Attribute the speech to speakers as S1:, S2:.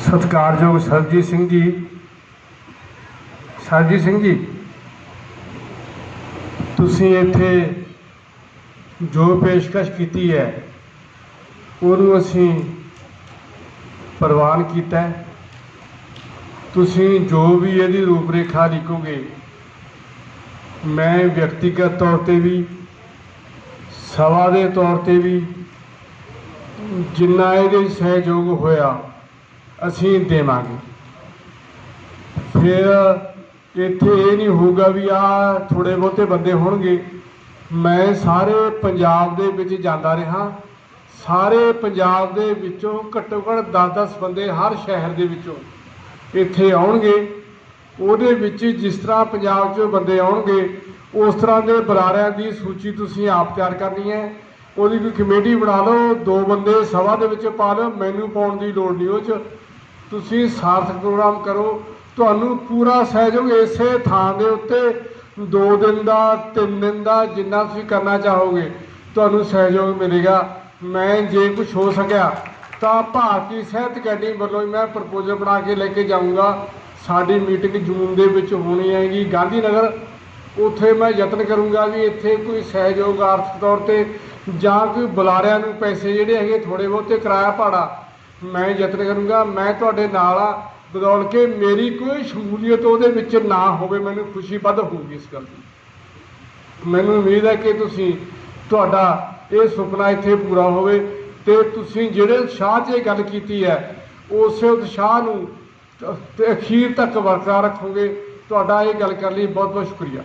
S1: ਸਤਿਕਾਰਯੋਗ ਸਰਜੀਤ ਸਿੰਘ ਜੀ। ਸਰਜੀਤ ਸਿੰਘ ਜੀ, ਤੁਸੀਂ ਇੱਥੇ ਜੋ ਪੇਸ਼ਕਸ਼ ਕੀਤੀ ਹੈ, ਉਹਨੂੰ ਅਸੀਂ ਪ੍ਰਵਾਨ ਕੀਤਾ ਤੁਸੀਂ ਜੋ ਵੀ ਇਹਦੀ ਰੂਪਰੇਖਾ ਲਿਖੋਗੇ, ਮੈਂ ਵਿਅਕਤੀਗਤ ਤੌਰ ਤੇ ਵੀ, ਸਭਾ ਦੇ ਤੌਰ ਤੇ ਵੀ, ਜਿੰਨਾ ਇਹਦੇ ਸਹਿਯੋਗ ਹੋਇਆ ਅਸੀਂ ਦੇਵਾਂਗੇ। ਫਿਰ ਇੱਥੇ ਇਹ ਨਹੀਂ ਹੋਊਗਾ ਵੀ ਆ ਥੋੜੇ ਬਹੁਤੇ ਬੰਦੇ ਹੋਣਗੇ। ਮੈਂ ਸਾਰੇ ਪੰਜਾਬ ਦੇ ਵਿੱਚ ਜਾਂਦਾ ਰਿਹਾ। ਸਾਰੇ ਪੰਜਾਬ ਦੇ ਵਿੱਚੋਂ ਘੱਟੋ ਘੱਟ 10-10 ਬੰਦੇ ਹਰ ਸ਼ਹਿਰ ਦੇ ਵਿੱਚੋਂ ਇੱਥੇ ਆਉਣਗੇ। ਉਹਦੇ ਵਿੱਚ ਜਿਸ ਤਰ੍ਹਾਂ ਪੰਜਾਬ 'ਚੋਂ ਬੰਦੇ ਆਉਣਗੇ, ਉਸ ਤਰ੍ਹਾਂ ਦੇ ਬੁਲਾਰਿਆਂ ਦੀ ਸੂਚੀ ਤੁਸੀਂ ਆਪ ਤਿਆਰ ਕਰਨੀ ਹੈ। ਉਹਦੀ ਕੋਈ ਕਮੇਟੀ ਬਣਾ ਲਓ, ਦੋ ਬੰਦੇ ਸਭਾ ਦੇ ਵਿੱਚ ਪਾ ਲਓ, ਮੈਨੂੰ ਪਾਉਣ ਦੀ ਲੋੜ ਨਹੀਂ ਉਹ 'ਚ। ਤੁਸੀਂ ਸਾਰਥਕ ਪ੍ਰੋਗਰਾਮ ਕਰੋ। ਤੁਹਾਨੂੰ ਪੂਰਾ ਸਹਿਯੋਗ ਇਸੇ ਥਾਂ ਦੇ ਉੱਤੇ 2 ਦਿਨ ਦਾ 3 ਦਿਨ ਦਾ ਜਿੰਨਾ ਤੁਸੀਂ ਕਰਨਾ ਚਾਹੋਗੇ, ਤੁਹਾਨੂੰ ਸਹਿਯੋਗ ਮਿਲੇਗਾ। ਮੈਂ ਜੇ ਕੁਝ ਹੋ ਸਕਿਆ ਤਾਂ ਭਾਰਤੀ ਸਾਹਿਤ ਅਕੈਡਮੀ ਵੱਲੋਂ ਹੀ ਮੈਂ ਪ੍ਰਪੋਜ਼ਲ ਬਣਾ ਕੇ ਲੈ ਕੇ ਜਾਊਂਗਾ। ਸਾਡੀ ਮੀਟਿੰਗ ਜੂਨ ਦੇ ਵਿੱਚ ਹੋਣੀ ਹੈਗੀ ਗਾਂਧੀ ਨਗਰ ਉੱਥੇ ਮੈਂ ਯਤਨ ਕਰੂੰਗਾ ਵੀ ਇੱਥੇ ਕੋਈ ਸਹਿਯੋਗ ਆਰਥਿਕ ਤੌਰ ਤੇ ਜਾਂ ਕੋਈ ਬੁਲਾਰਿਆਂ ਨੂੰ ਪੈਸੇ ਜਿਹੜੇ ਹੈਗੇ ਥੋੜੇ ਬਹੁਤੇ ਕਿਰਾਇਆ ਭਾੜਾ ਮੈਂ ਯਤਨ ਕਰੂੰਗਾ, ਮੈਂ ਤੁਹਾਡੇ ਨਾਲ ਆ, ਬਦੌਲ ਕੇ ਮੇਰੀ ਕੋਈ ਸ਼ਮੂਲੀਅਤ ਉਹਦੇ ਵਿੱਚ ਨਾ ਹੋਵੇ, ਮੈਨੂੰ ਖੁਸ਼ੀ ਵੱਧ ਹੋਊਗੀ ਇਸ ਗੱਲ ਦੀ। ਮੈਨੂੰ ਉਮੀਦ ਹੈ ਕਿ ਤੁਸੀਂ ਤੁਹਾਡਾ ਇਹ ਸੁਪਨਾ ਇੱਥੇ ਪੂਰਾ ਹੋਵੇ ਤੇ ਤੁਸੀਂ ਜਿਹੜੇ ਉਤਸ਼ਾਹ 'ਚ ਇਹ ਗੱਲ ਕੀਤੀ ਹੈ, ਉਸੇ ਉਤਸ਼ਾਹ ਨੂੰ ਤ- ਤੇ ਅਖੀਰ ਤੱਕ ਬਰਕਰਾਰ ਰੱਖੋਗੇ। ਤੁਹਾਡਾ ਇਹ ਗੱਲ ਕਰਨ ਲਈ ਬਹੁਤ ਬਹੁਤ ਸ਼ੁਕਰੀਆ।